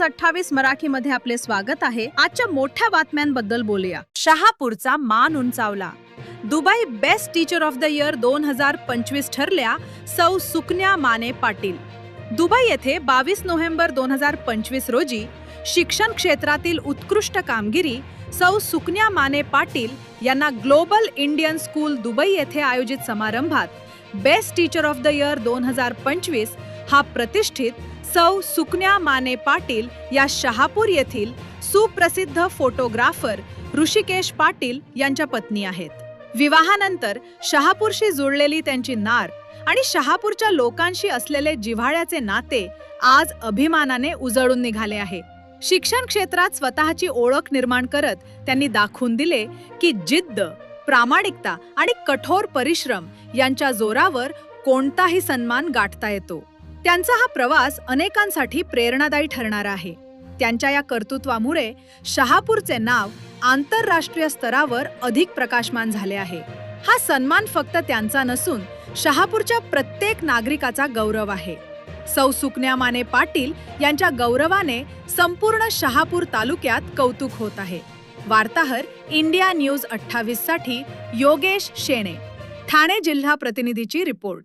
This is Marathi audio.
न्यूज अठ्ठावीस मराठी मध्ये आपले स्वागत आहे. आजच्या मोठ्या बातम्यांबद्दल बोलूया. शहापूरचा मान उंचावला. Dubai best teacher of the year दोन हजार पंचवीस ठरल्या सौ सुकन्या माने पाटील. दुबई येथे बावीस नोव्हेंबर दोन हजार पंचवीस रोजी शिक्षण क्षेत्रातील उत्कृष्ट कामगिरी सौ सुकन्या माने पाटील यांना ग्लोबल इंडियन स्कूल दुबई येथे आयोजित समारंभात best teacher of the year दोन हजार पंचवीस हा प्रतिष्ठित सौ सुकन्या माने पाटील या शहापूर येथील सुप्रसिद्ध फोटोग्राफर ऋषिकेश पाटील यांच्या पत्नी आहेत. विवाहानंतर शहापूरशी जुळलेली त्यांची नार आणि शहापूरच्या लोकांशी असलेले जिव्हाळ्याचे नाते आज अभिमानाने उजळून निघाले आहे. शिक्षण क्षेत्रात स्वतःची ओळख निर्माण करत त्यांनी दाखवून दिले की जिद्द प्रामाणिकता आणि कठोर परिश्रम यांच्या जोरावर कोणताही सन्मान गाठता येतो. त्यांचा हा प्रवास अनेकांसाठी प्रेरणादायी ठरणारा आहे. त्यांच्या या कर्तृत्वामुळे शहापूरचे नाव आंतरराष्ट्रीय स्तरावर अधिक प्रकाशमान झाले आहे. हा सन्मान फक्त त्यांचा नसून शहापूरच्या प्रत्येक नागरिकाचा गौरव आहे. सौ सुकन्या माने पाटील यांच्या गौरवाने संपूर्ण शहापूर तालुक्यात कौतुक होत आहे. वार्ताहर इंडिया न्यूज अठ्ठावीससाठी योगेश शेणे. ठाणे जिल्हा प्रतिनिधीची रिपोर्ट.